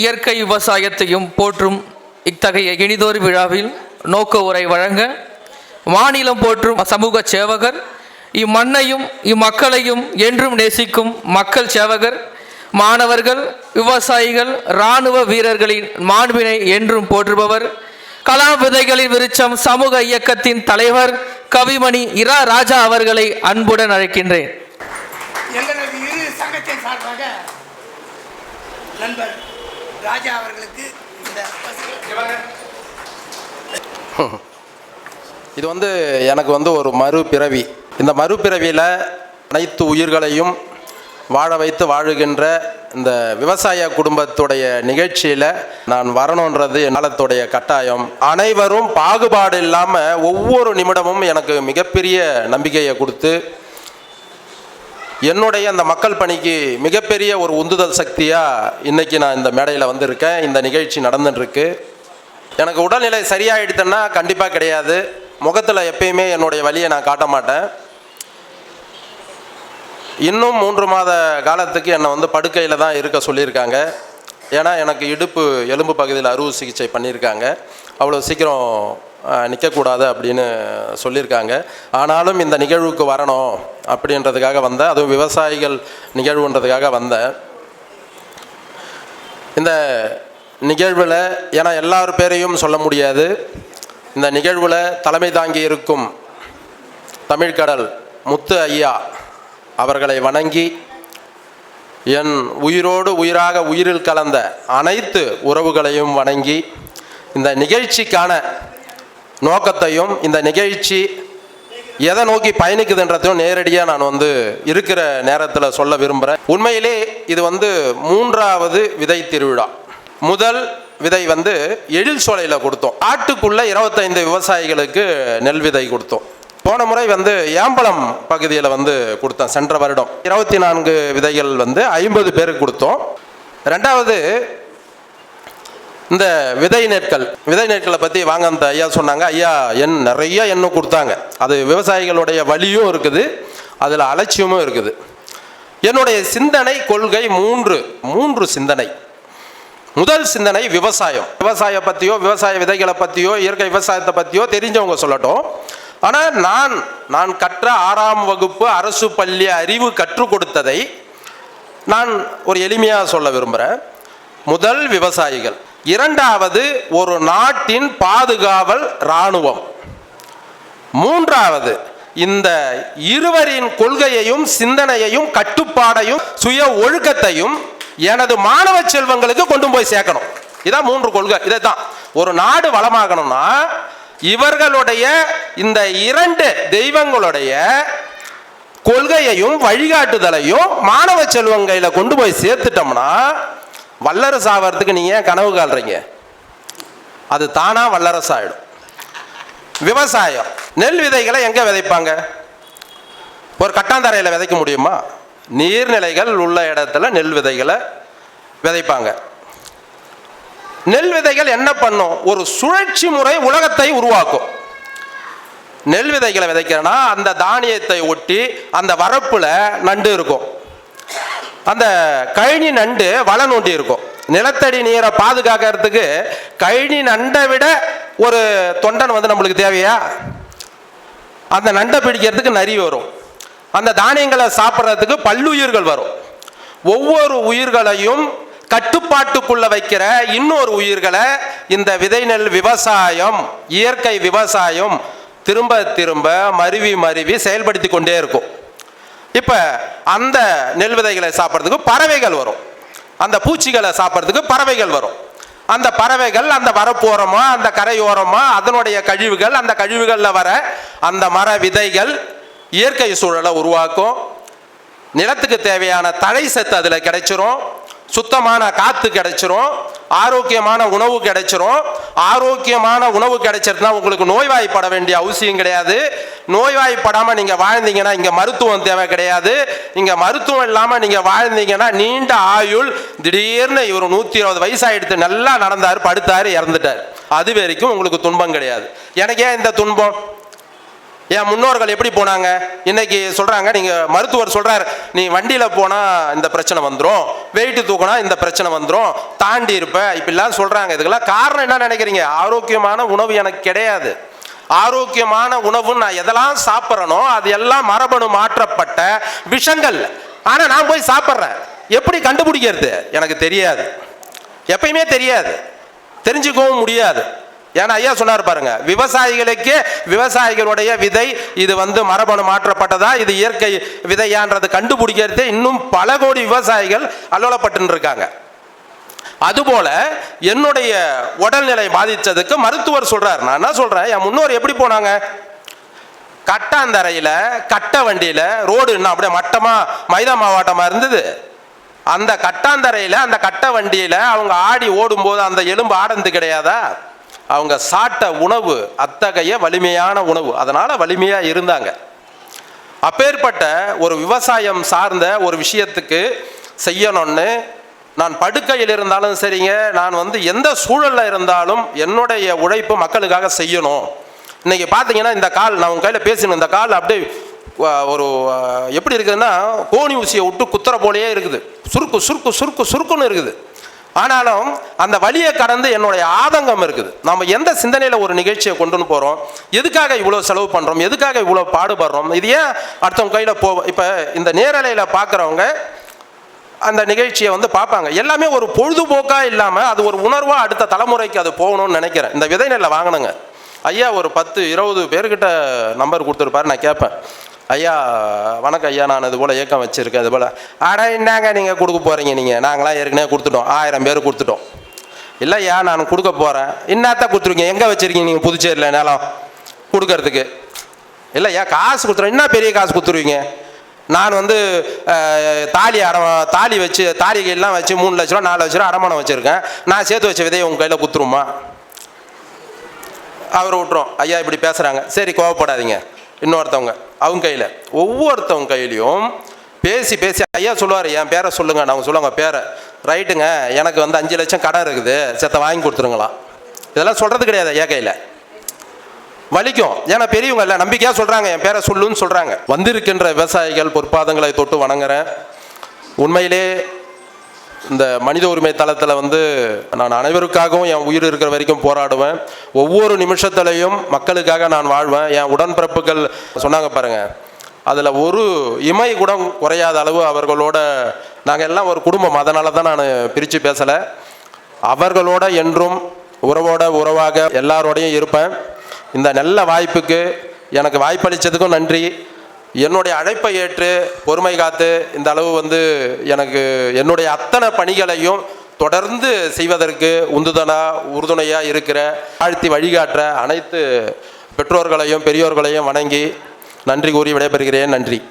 இயற்கை விவசாயத்தையும் போற்றும் இத்தகைய இனிதோர் விழாவில் நோக்க உரை வழங்க மாநிலம் போற்றும் சமூக சேவகர் இம்மண்ணையும் இம்மக்களையும் என்றும் நேசிக்கும் மக்கள் சேவகர் மாணவர்கள் விவசாயிகள் இராணுவ வீரர்களின் மாண்பினை என்றும் போற்றுபவர் கலா விதைகளின் விருச்சம் சமூக இயக்கத்தின் தலைவர் கவிமணி இரா ராஜா அவர்களை அன்புடன் அழைக்கின்றேன். எங்களது இரு சங்கத்தின் சார்பாக நண்பர் ராஜா அவர்களுக்கு இந்த இது வந்து எனக்கு வந்து ஒரு மறுபிறவி. இந்த மறுபிறவியில் அனைத்து உயிர்களையும் வாழ வைத்து வாழுகின்ற இந்த விவசாய குடும்பத்துடைய நிகழ்ச்சியில் நான் வரணுன்றது நலத்துடைய கட்டாயம். அனைவரும் பாகுபாடு இல்லாமல் ஒவ்வொரு நிமிடமும் எனக்கு மிகப்பெரிய நம்பிக்கையை கொடுத்து என்னுடைய அந்த மக்கள் பணிக்கு மிகப்பெரிய ஒரு உந்துதல் சக்தியாக இன்னைக்கு நான் இந்த மேடையில் வந்திருக்கேன். இந்த நிகழ்ச்சி நடந்துட்டுருக்கு. எனக்கு உடல்நிலை சரியாகிடுதுன்னா கண்டிப்பாக கிடையாது. முகத்தில் எப்பயுமே என்னுடைய வழியை நான் காட்ட மாட்டேன். இன்னும் மூன்று மாத காலத்துக்கு என்னை வந்து படுக்கையில் தான் இருக்க சொல்லியிருக்காங்க. ஏன்னா எனக்கு இடுப்பு எலும்பு பகுதியில் அறுவை சிகிச்சை பண்ணியிருக்காங்க. அவ்வளோ சீக்கிரம் நிற்கக்கூடாது அப்படின்னு சொல்லியிருக்காங்க. ஆனாலும் இந்த நிகழ்வுக்கு வரணும் அப்படின்றதுக்காக வந்தேன். அதுவும் விவசாயிகள் நிகழ்வுன்றதுக்காக வந்தேன். இந்த நிகழ்வில் ஏன்னா எல்லார் பேரையும் சொல்ல முடியாது. இந்த நிகழ்வில் தலைமை தாங்கி இருக்கும் தமிழ்கடல் முத்து ஐயா அவர்களை வணங்கி என் உயிரோடு உயிராக உயிரில் கலந்த அனைத்து உறவுகளையும் வணங்கி இந்த நிகழ்ச்சிக்கான நோக்கத்தையும் இந்த நிகழ்ச்சி எதை நோக்கி பயணிக்குதுன்றதையும் நேரடியாக நான் வந்து இருக்கிற நேரத்தில் சொல்ல விரும்புகிறேன் உண்மையிலே இது வந்து மூன்றாவது விதை திருவிழா. முதல் விதை வந்து எழில் சோலையில் கொடுத்தோம். ஆட்டுக்குள்ள இருபத்தைந்து விவசாயிகளுக்கு நெல் விதை கொடுத்தோம். போன முறை வந்து ஏம்பலம் பகுதியில் வந்து கொடுத்தேன் சென்ற வருடம். இருபத்தி நான்கு விதைகள் வந்து ஐம்பது பேருக்கு கொடுத்தோம். ரெண்டாவது இந்த விதை நெற்கள் விதை நெற்களை பற்றி வாங்க அந்த ஐயா சொன்னாங்க ஐயா எண் நிறைய எண்ணம் கொடுத்தாங்க. அது விவசாயிகளுடைய வழியும் இருக்குது அதில் அலட்சியமும் இருக்குது. என்னுடைய சிந்தனை கொள்கை மூன்று மூன்று சிந்தனை. முதல் சிந்தனை விவசாயம். விவசாய பற்றியோ விவசாய விதைகளை பற்றியோ இயற்கை விவசாயத்தை பற்றியோ தெரிஞ்சவங்க சொல்லட்டும். ஆனால் நான் நான் கற்ற ஆறாம் வகுப்பு அரசு பள்ளி அறிவு கற்றுக் கொடுத்ததை நான் ஒரு எளிமையாக சொல்ல விரும்புகிறேன் முதல் விவசாயிகள். இரண்டாவது ஒரு நாட்டின் பாதுகாவல் இராணுவம். மூன்றாவது இந்த இருவரின் கொள்கையையும் சிந்தனையையும் கட்டுப்பாடையும் சுய ஒழுக்கத்தையும் எனது மாணவ செல்வங்களுக்கு கொண்டு போய் சேர்க்கணும். இதான் மூன்று கொள்கை. இதை தான் ஒரு நாடு வளமாகணும்னா இவர்களுடைய இந்த இரண்டு தெய்வங்களுடைய கொள்கையையும் வழிகாட்டுதலையும் மாணவ செல்வங்களை கொண்டு போய் சேர்த்துட்டோம்னா வல்லரசு ஆகிறதுக்கு நீங்கள் ஏன் கனவு கால்றீங்க அது தானாக வல்லரசு விவசாயம் நெல் விதைகளை எங்கே விதைப்பாங்க? ஒரு கட்டாந்தரையில் விதைக்க முடியுமா? நீர்நிலைகள் உள்ள இடத்துல நெல் விதைகளை விதைப்பாங்க. நெல் விதைகள் என்ன பண்ணும்? ஒரு சுழற்சி முறை உலகத்தை உருவாக்கும். நெல் விதைகளை விதைக்கிறேன்னா அந்த தானியத்தை ஒட்டி அந்த வரப்பில் நண்டு இருக்கும். அந்த கழனி நண்டு வலை நோண்டி இருக்கும். நிலத்தடி நீரை பாதுகாக்கிறதுக்கு கழனி நண்டை விட ஒரு தொண்டன் வந்து நம்மளுக்கு தேவையா? அந்த நண்டை பிடிக்கிறதுக்கு நரி வரும். அந்த தானியங்களை சாப்பிட்றதுக்கு பல்லுயிர்கள் வரும். ஒவ்வொரு உயிர்களையும் கட்டுப்பாட்டுக்குள்ள வைக்கிற இன்னொரு உயிர்களை இந்த விதை நெல் விவசாயம் இயற்கை விவசாயம் திரும்ப திரும்ப மருவி மருவி செயல்படுத்தி கொண்டே இருக்கும். இப்போ அந்த நெல் விதைகளை சாப்பிட்றதுக்கு பறவைகள் வரும். அந்த பூச்சிகளை சாப்பிட்றதுக்கு பறவைகள் வரும். அந்த பறவைகள் அந்த வரப்போரமா அந்த கரையோரமா அதனுடைய கழிவுகள் அந்த கழிவுகளில் வர அந்த மர விதைகள் இயற்கை சூழலை உருவாக்கும். நிலத்துக்கு தேவையான தழை சத்து அதில் கிடைச்சிரும். சுத்தமான காற்று கிடைச்சிரும் ஆரோக்கியமான உணவு கிடைச்சிரும். ஆரோக்கியமான உணவு கிடைச்சிருந்தா உங்களுக்கு நோய்வாய்ப்பட வேண்டிய அவசியம் கிடையாது. நோய்வாய்ப்படாமல் நீங்கள் வாழ்ந்தீங்கன்னா இங்கே மருத்துவம் தேவை கிடையாது. இங்கே மருத்துவம் இல்லாமல் நீங்கள் வாழ்ந்தீங்கன்னா நீண்ட ஆயுள் திடீர்னு இவர் நூற்றி இருபது வயசாகிடுத்து நல்லா நடந்தார் படுத்தார் இறந்துட்டார். அது வரைக்கும் உங்களுக்கு துன்பம் கிடையாது. எனக்கு ஏன் இந்த துன்பம்? என் முன்னோர்கள் எப்படி போனாங்க? இன்னைக்கு சொல்றாங்க நீங்க மருத்துவர் சொல்றாரு நீ வண்டியில போனா இந்த பிரச்சனை வந்துடும் வெயிட் தூக்கினா இந்த பிரச்சனை வந்துடும் தாண்டி இருப்ப இப்படிலாம் சொல்றாங்க. இதுக்கெல்லாம் காரணம் என்ன நினைக்கிறீங்க? ஆரோக்கியமான உணவு எனக்கு கிடையாது. ஆரோக்கியமான உணவு நான் எதெல்லாம் சாப்பிட்றனோ அது எல்லாம் மரபணு மாற்றப்பட்ட விஷங்கள். ஆனா நான் போய் சாப்பிட்றேன். எப்படி கண்டுபிடிக்கிறது? எனக்கு தெரியாது. எப்பயுமே தெரியாது. தெரிஞ்சுக்கவும் முடியாது. ஏன்னா ஐயா சொன்னார் பாருங்க விவசாயிகளுக்கு விவசாயிகளுடைய விதை இது வந்து மரபணு மாற்றப்பட்டதா இது இயற்கை விதையான்றது கண்டுபிடிக்கிறது இன்னும் பல கோடி விவசாயிகள் அல்லோலப்பட்டு இருக்காங்க அதுபோல என்னுடைய உடல்நிலை பாதித்ததுக்கு மருத்துவர் சொல்றாரு. நான் என்ன சொல்றேன் என் முன்னோர் எப்படி போனாங்க? கட்டாந்தரையில கட்ட வண்டியில ரோடு இன்னும் அப்படியே மட்டமா மைதா மாவாட்டமா இருந்தது. அந்த கட்டாந்தரையில அந்த கட்ட வண்டியில அவங்க ஆடி ஓடும்போது அந்த எலும்பு ஆடந்து கிடையாதா? அவங்க சாப்பிட்ட உணவு அத்தகைய வலிமையான உணவு. அதனால் வலிமையாக இருந்தாங்க. அப்பேற்பட்ட ஒரு விவசாயம் சார்ந்த ஒரு விஷயத்துக்கு செய்யணும்னு நான் படுக்கையில் இருந்தாலும் சரிங்க நான் வந்து எந்த சூழலில் இருந்தாலும் என்னுடைய உழைப்பு மக்களுக்காக செய்யணும். இன்னைக்கு பார்த்தீங்கன்னா இந்த கால் நான் உங்கள் கையில் பேசின இந்த கால் அப்படியே ஒரு எப்படி இருக்குதுன்னா கோணி ஊசியை விட்டு குத்துற போலேயே இருக்குது. சுருக்கு சுருக்கு சுருக்கு சுருக்குன்னு இருக்குது. ஆனாலும் அந்த வழியை கடந்து என்னுடைய ஆதங்கம் இருக்குது. நம்ம எந்த சிந்தனையில் ஒரு நிகழ்ச்சியை கொண்டுன்னு போகிறோம் எதுக்காக இவ்வளோ செலவு பண்ணுறோம் எதுக்காக இவ்வளோ பாடுபடுறோம்? இது ஏன் அடுத்தவங்க கையில் போ இப்போ இந்த நேரலையில் பார்க்குறவங்க அந்த நிகழ்ச்சியை வந்து பார்ப்பாங்க எல்லாமே ஒரு பொழுதுபோக்காக இல்லாமல் அது ஒரு உணர்வாக அடுத்த தலைமுறைக்கு அது போகணும்னு நினைக்கிறேன். இந்த விதை நெல்லை வாங்கினுங்க ஐயா ஒரு பத்து இருபது பேர்கிட்ட நம்பர் கொடுத்துருப்பாரு நான் கேட்பேன். ஐயா வணக்கம் ஐயா. நான் இது போல் இயக்கம் வச்சுருக்கேன். அது போல். ஆனால் என்னங்க நீங்கள் கொடுக்க போகிறீங்க நீங்கள் நாங்களாம் ஏற்கனவே கொடுத்துட்டோம். ஆயிரம் பேர் கொடுத்துட்டோம். இல்லையா நான் கொடுக்க போகிறேன் என்னத்த கொடுத்துருக்கீங்க? எங்கே வச்சுருக்கீங்க நீங்கள் புதுச்சேரியில் நிலம்? கொடுக்கறதுக்கு. இல்லையா காசு கொடுத்துருவோம் என்ன பெரிய காசு கொடுத்துருவீங்க? நான் வந்து தாலி அடம தாலி வச்சு தாலி கையெல்லாம் வச்சு மூணு லட்ச ரூபா நாலு லட்ச ரூபா அடமானம் வச்சுருக்கேன். நான் சேர்த்து வச்ச விதையை உங்கள் கையில் கொடுத்துருமா அவர் விட்டுரும். ஐயா இப்படி பேசுகிறாங்க சரி கோவப்படாதீங்க. இன்னொருத்தவங்க அவங்க கையில். ஒவ்வொருத்தவங்க கையிலையும் பேசி பேசி ஐயா சொல்லுவார் என் பேரை சொல்லுங்க நான் சொல்லுவாங்க பேரை. ரைட்டுங்க எனக்கு வந்து அஞ்சு லட்சம் கடன் இருக்குது செத்த வாங்கி கொடுத்துருங்களாம். இதெல்லாம் சொல்கிறது கிடையாது ஐயா கையில். வலிக்கும். ஏன்னா பெரியவங்க இல்லை நம்பிக்கையாக சொல்கிறாங்க என் பேரை சொல்லுன்னு சொல்கிறாங்க வந்திருக்கின்ற விவசாயிகள் பொற்பாதங்களை தொட்டு வணங்குறேன். உண்மையிலே இந்த மனித உரிமை தளத்தில் வந்து நான் அனைவருக்காகவும் என் உயிர் இருக்கிற வரைக்கும் போராடுவேன். ஒவ்வொரு நிமிஷத்துலையும் மக்களுக்காக நான் வாழ்வேன். என் உடன்பிறப்புகள் சொன்னாங்க பாருங்கள் அதில் ஒரு இமை கூட குறையாத அளவு அவர்களோட நாங்கள் எல்லாம் ஒரு குடும்பம். அதனால தான் நான் பிரித்து பேசலை. அவர்களோட என்றும் உறவோட உறவாக எல்லாரோடையும் இருப்பேன். இந்த நல்ல வாய்ப்புக்கு எனக்கு வாய்ப்பளித்ததுக்கும் நன்றி. என்னுடைய அழைப்பை ஏற்று பொறுமை காத்து இந்த அளவு வந்து எனக்கு என்னுடைய அத்தனை பணிகளையும் தொடர்ந்து செய்வதற்கு உந்துதனா உறுதுணையாக இருக்கிற ஆழ்த்தி வழிகாட்டுற அனைத்து பெற்றோர்களையும் பெரியோர்களையும் வணங்கி நன்றி கூறி விடைபெறுகிறேன். நன்றி.